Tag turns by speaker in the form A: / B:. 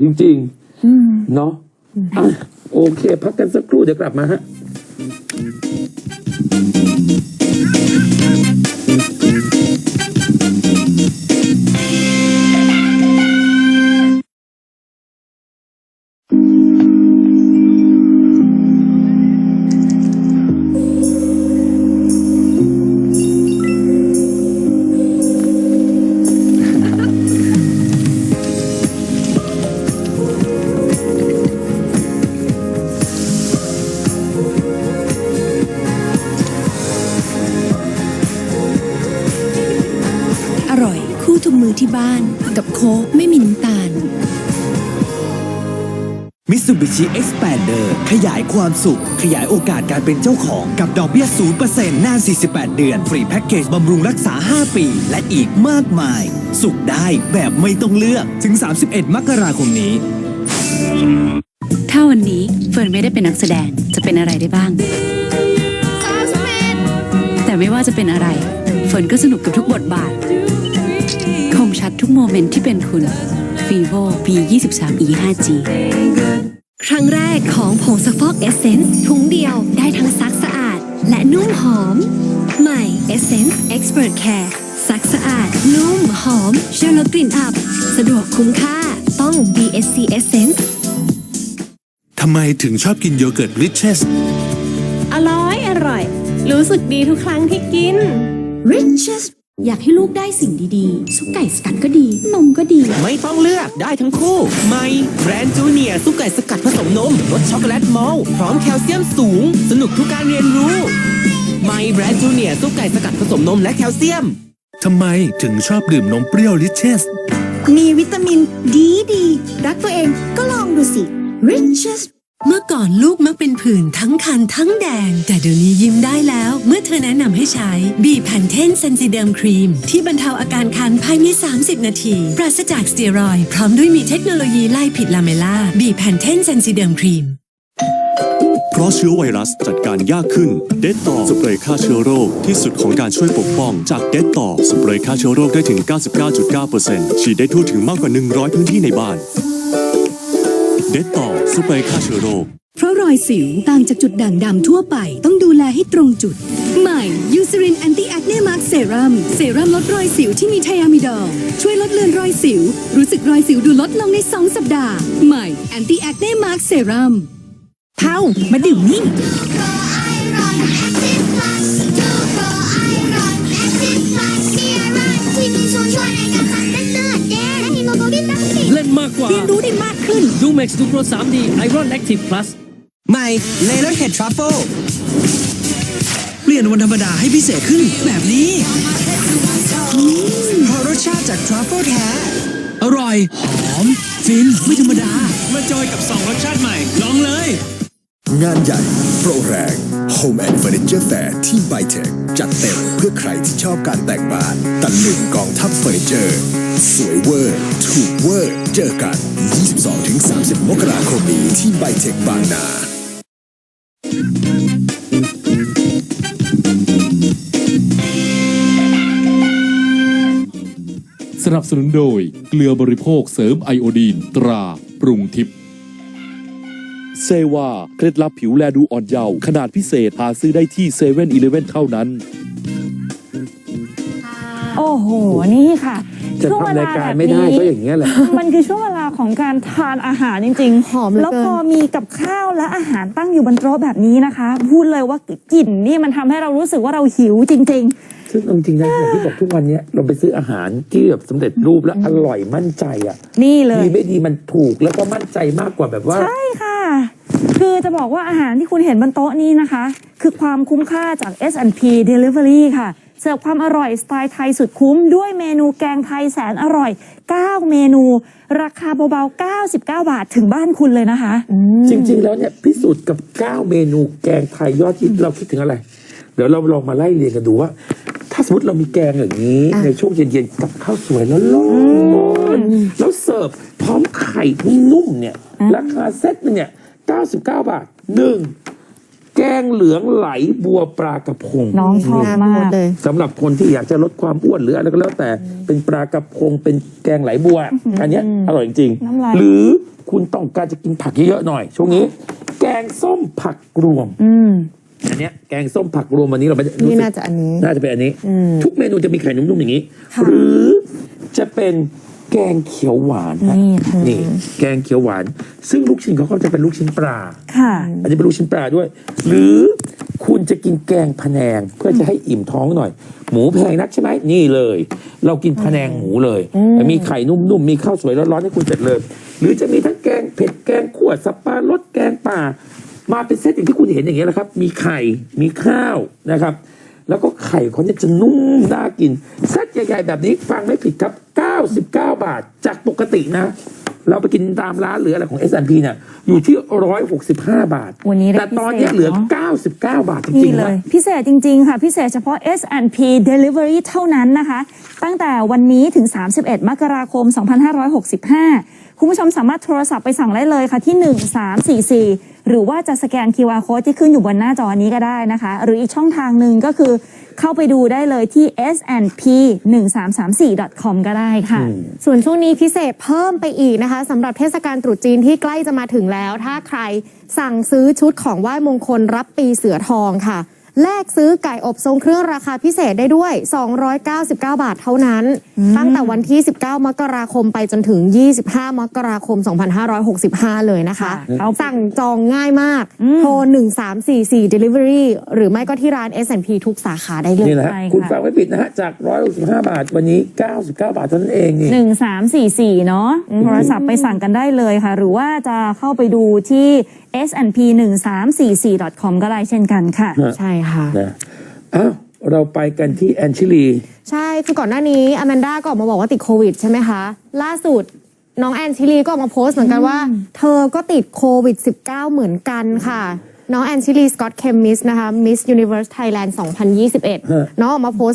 A: จริงๆเนาะอะโอเค พักกันสักครู่เดี๋ยวกลับมาฮะ
B: คู่ทุกมือที่บ้าน กับโค้กไม่มีน้ำตาล
C: มิ t ูบิชิ Expander ขยายความสุข ขยายโอกาสการเป็นเจ้าของกับดอกเบี้ย 0%นาน 48 เดือน ฟรีแพ็กเกจบำรุงรักษา 5 ปี และอีกมากมาย สุขได้แบบไม่ต้องเลือกถึง 31 มกราคมนี้
D: ถ้าวันนี้เฟิร์นไม่ได้เป็นนักแสดงจะเป็นอะไรได้บ้าง แต่ไม่ว่าจะเป็นอะไร เฟิร์นก็สนุกกับทุกบทบาทคมชัด ทุกโมเมนต์ที่เป็นคุณ vivo v 2 3 e 5 g
B: ครั้งแรกของผงซักฟอกเอเซนส์ถุงเดียวได้ทั้งซักสะอาด และนุ่มหอม ใหม่ Essence Expert Care ซักสะอาด นุ่มหอมเชื่อลดกลิ่นอับ สะดวกคุ้มค่าต้อง BSC Essence
E: ทำไมถึงชอบกินโยเกิร์ตริชเชส
F: อร่อย อร่อย รู้สึกดีทุกครั้งที่กิน
B: Riches อยากให้ลูกได้สิ่งดีๆ ซุปไก่สกัดก็ดี นมก็ดี
G: ไม่ต้องเลือกได้ทั้งคู่ใหม่แบรนด์จูเนียร์ซุปไก่สกัดผสมนมรสช็อกโกแลตมอลต์พร้อมแคลเซียมสูง สนุกทุกการเรียนรู้ใหม่แบรนด์จูเนียร์ซุปไก่สกัดผสมนมและแคลเซียม
E: ทำไมถึงชอบดื่มนมเปรี้ยวริชเชส
B: มีวิตามินดีดี รักตัวเองก็ลองดูสิ Riches เมื่อก่อนลูกมักเป็นผื่นทั้งคันทั้งแดง แต่เดี๋ยวนี้ยิ้มได้แล้ว เมื่อเธอแนะนำให้ใช้บีแพนเทนเซนซิเดิมครีม ที่บรรเทาอาการคันภายใน 30 นาที ปราศจากสเตียรอยด์พร้อมด้วยมีเทคโนโลยีไล่ผิดลาเมล่าบีแพนเทนเซนซิเดิมครีม
H: เพราะเชื้อไวรัสจัดการยากขึ้น เดตต่อสเปรย์ฆ่าเชื้อโรคที่สุดของการช่วยปกป้อง จากเดตต่อสเปรย์ฆ่าเชื้อโรคได้ถึง 99.9%ฉีดได้ทั่วถึงมากกว่า 100 พื้นที่ในบ้าน เดตต่อสเปรย์ฆ่าเชื้อโรค
B: เพราะรอยสิวต่างจากจุดด่างดำทั่วไป ต้องดูแลให้ตรงจุด ใหม่ยูซ r รินแอนตี้แอคเนมาร์กเซรั่มเซรั่มลดรอยสิวที่มีไทอะมิดอลช่วยลดเลือนรอยสิว รู้สึกรอยสิวดูลดลงใน 2 สัปดาห์ ใหม่แอนตี้แอคเนมาร์กเซรั่ม
G: เท่ามาดื่มนี่
I: เล่นมากกว่า
G: เรียนรู้ได้มาก ขึ้น
I: ดูเม็กซ์ดูโปร 3D Iron Active Plus
G: ใหม่เลเลอร์เฮดทรัฟเฟิล
C: เปลี่ยนวันธรรมดาให้พิเศษขึ้นแบบนี้เพราะรสชาติจากทรัฟเฟิลแท้ อร่อย หอม ฟิน ไม่ธรรมดา มาจอยกับ 2 รสชาติใหม่ ลองเลย
J: งานใหญ่ โปรแรง Home and Furniture Fair ที่ไบเทคจัดเต็มเพื่อใครที่ชอบการแต่งบ้านตะลึงกองทัพเฟอร์นิเจอร์ สวยเวอร์ ถูกเวอร์ เจอกัน 22-30 มกราคมนี้ที่ไบเทคบางนา
K: สนับสนุนโดยเกลือบริโภคเสริมไอโอดีน ตรา ปรุงทิพย์เซวาเคล็ดลับผิวแลดูอ่อนเยาว์ขนาดพิเศษ หาซื้อได้ที่เซเว่นอีเลฟเว่นเท่านั้น
F: โอ้โห นี่ค่ะ
A: จะ
F: ช่วงเว
A: ทำ
F: ล
A: รายการไม่ได้ก็อย่างเงี้ยแหละ
F: มันคือช่วงเวลาของการทานอาหารจริงๆ
B: หอมเหลือเกิน
F: แล้วพอมีกับข้าวและอาหารตั้งอยู่บนโต๊ะแบบนี้นะคะ พูดเลยว่ากลิ่นนี่มันทำให้เรารู้สึกว่าเราหิวจริง
A: ซึ่งเอาจริงๆนะอย่างที่บอกทุกวันเนี้ยเราไปซื้ออาหารที่แบบสำเร็จรูปแล้วอร่อยมั่นใจอะ
F: ๆ นี่เลย
A: ดีไม่ดีมันถูกแล้วก็มั่นใจมากกว่าแบบว่า
F: ใช่ค่ะ คือจะบอกว่าอาหารที่คุณเห็นบนโต๊ะนี้นะคะ คือความคุ้มค่าจาก S&P Delivery ค่ะ เสิร์ฟความอร่อยสไตล์ไทยสุดคุ้ม ด้วยเมนูแกงไทยแสนอร่อย 9 เมนู ราคาเบาๆ 99 บาทถึงบ้านคุณเลยนะคะ
A: จริง ๆ แล้วเนี่ยพิสูจน์กับ 9 เมนูแกงไทยยอดฮิตเราคิดถึงอะไร เดี๋ยวเราลองมาไล่เรียงกันดูว่า ถ้าสมมติเรามีแกงอย่างนี้ ในช่วงเย็นๆกับข้าวสวยแล้วร้อนๆแล้วเสิร์ฟพร้อมไข่นุ่มๆเนี่ยราคาเซ็ตหนึงเนี่ย 99 บาทหนึ่งแกงเหลืองไหลบัวปลากระพง
F: น้องชอบมาก
L: เลย
A: สำหรับคนที่อยากจะลดความอ้วนหรืออะไรก็แล้วแต่เป็นปลากระพงเป็นแกงไหลบัว อันเนี้ยอร่อยจริง
F: น้ำลาย
A: ๆหรือคุณต้องการจะกินผักเยอะๆหน่อย ช่วงนี้ แกงส้มผักรวม
F: อืม
A: อันเนี้ยแกงส้มผักรวมวันนี้เราไม่ได้รู้
L: นี่
A: สึก
L: น่าจะอันนี้
A: น่าจะเป็นอันนี้
L: อืม
A: ทุกเมนูจะมีไข่นุ่มๆอย่างนี้
F: ค่ะ
A: หรือจะเป็น แกงเขียวหวานฮะ
F: นี่ค่ะ
A: นี่ แกงเขียวหวาน ซึ่งลูกชิ้นเขาก็จะเป็นลูกชิ้นปลา
F: ค่ะ
A: อันนี้เป็นลูกชิ้นปลาด้วย หรือคุณจะกินแกงพะแนงเพื่อจะให้อิ่มท้องหน่อย หมูแพงนักใช่ไหมนี่เลย เรากินพะแนงหมูเลย มีไข่นุ่มๆมีข้าวสวยร้อนๆให้คุณเสร็จเลย หรือจะมีทั้งแกงเผ็ดแกงขวดสับปะรดแกงป่า มาเป็นเซตอย่างที่คุณเห็นอย่างเงี้ยแหละครับ มีไข่มีข้าวนะครับ แล้วก็ไข่เขาเนี่ยจะนุ่มน่ากินเซตใหญ่ๆแบบนี้ฟังไม่ผิดครับ 99 บาทจากปกตินะ เราไปกินตามร้านหรืออะไรของ S&P เนี่ยอยู่ที่ 165 บาท
F: วันนี้ได้
A: แต่ตอนเนี้ย
F: พิเศษ
A: เหลือ
F: เนอะ
A: 99 บาทจ
F: นี่
A: ริงๆ
F: เล
A: นะ
F: ย พิเศษจริง ๆ ค่ะ พิเศษเฉพาะ S&P Delivery เท่านั้นนะคะ ตั้งแต่วันนี้ถึง 31 มกราคม 2565 คุณผู้ชมสามารถโทรศัพท์ไปสั่งได้เลยค่ะที่ 1344 หรือว่าจะสแกน QR code ที่ขึ้นอยู่บนหน้าจอนี้ก็ได้นะคะ หรืออีกช่องทางหนึ่งก็คือเข้าไปดูได้เลยที่ S&P 1334 com ก็ได้ค่ะ
L: ส่วนช่วงนี้พิเศษเพิ่มไปอีกนะคะสำหรับเทศกาลตรุษจีนที่ใกล้จะมาถึงแล้ว ถ้าใครสั่งซื้อชุดของไหว้มงคลรับปีเสือทองค่ะ แลกซื้อไก่อบทรงเครื่องราคาพิเศษได้ด้วย 299 บาทเท่านั้น ตั้งแต่วันที่ 19 มกราคมไปจนถึง 25 มกราคม 2565 เลยนะคะ
F: ค่ะ
L: สั่งจองง่ายมาก
F: อืม
L: โทร 1344 Delivery หรือไม่ก็ที่ร้าน S&P ทุกสาขาได้เลย
A: นี่แหละฮะ
F: ใช่ค่ะ
A: คุณฟังไม่ผิดนะฮะ จาก 165 บาทวันนี้ 99 บาทเท่านั้นเองนี่
F: หนึ่งสามสี่สี่เนาะโทรศัพท์ไปสั่งกันได้เลยค่ะ หรือว่าจะเข้าไปดูที่ S&P 1 3 4 4 com ก็ได้เช่นกันค่ะ
L: ใช่ค่ะ
A: นะอ้าวเราไปกันที่แอนชิลี
L: ใช่ คือก่อนหน้านี้อแมนด้าก็ออกมาบอกว่าติดโควิดใช่ไหมคะ ล่าสุดน้องแอนชิลีก็ออกมาโพสต์เหมือนกันว่า เธอก็ติดโควิด -19 เหมือนกันค่ะ น้องแอนชิลีสกอตเคมมิสนะคะ Miss Universe Thailand 2021 น้องออกมาโพสต์